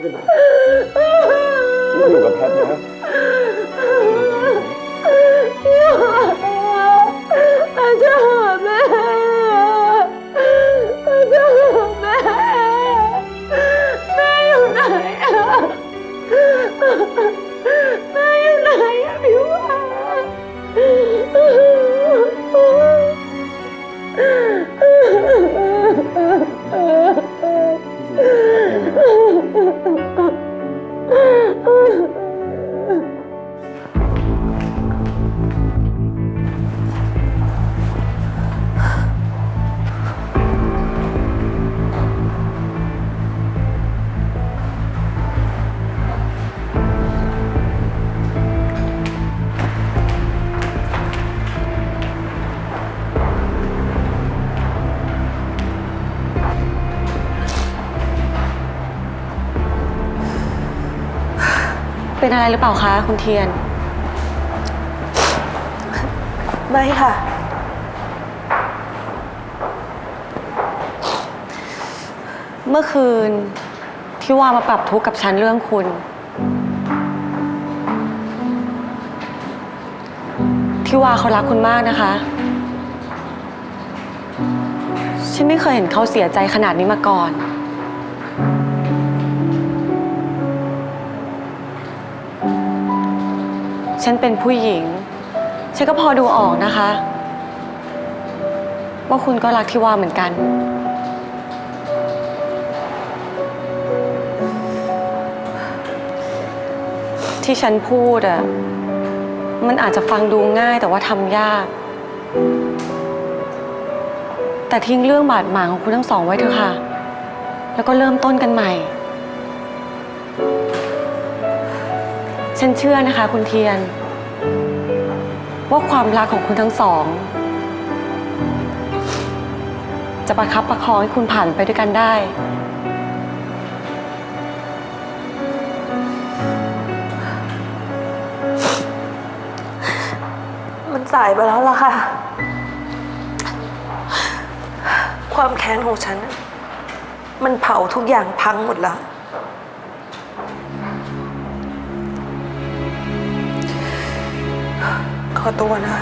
เป็นไรลูกอยู่กับแพทย์นะ เป็นอะไรหรือเปล่าคะ คุณเทียน ไม่ค่ะ เมื่อคืนที่ว่ามาปรับทุกข์กับฉันเรื่องคุณ ที่ว่าเขารักคุณมากนะคะ ฉันไม่เคยเห็นเขาเสียใจขนาดนี้มาก่อน ฉันเป็นผู้หญิง ฉันก็พอดูออกนะคะ ว่าคุณก็รักที่ว่าเหมือนกัน ที่ฉันพูดอะมันอาจจะฟังดูง่ายแต่ว่าทำยาก แต่ทิ้งเรื่องบาดหมางของคุณทั้งสองไว้เถอะค่ะ แล้วก็เริ่มต้นกันใหม่ ฉันเชื่อนะคะ คุณเทียน ว่าความรักของคุณทั้งสอง จะประคับประคองให้คุณผ่านไปด้วยกันได้ มันสายไปแล้วล่ะค่ะ ความแค้นของฉัน มันเผาทุกอย่างพังหมดแล้ว ขอตัวนะ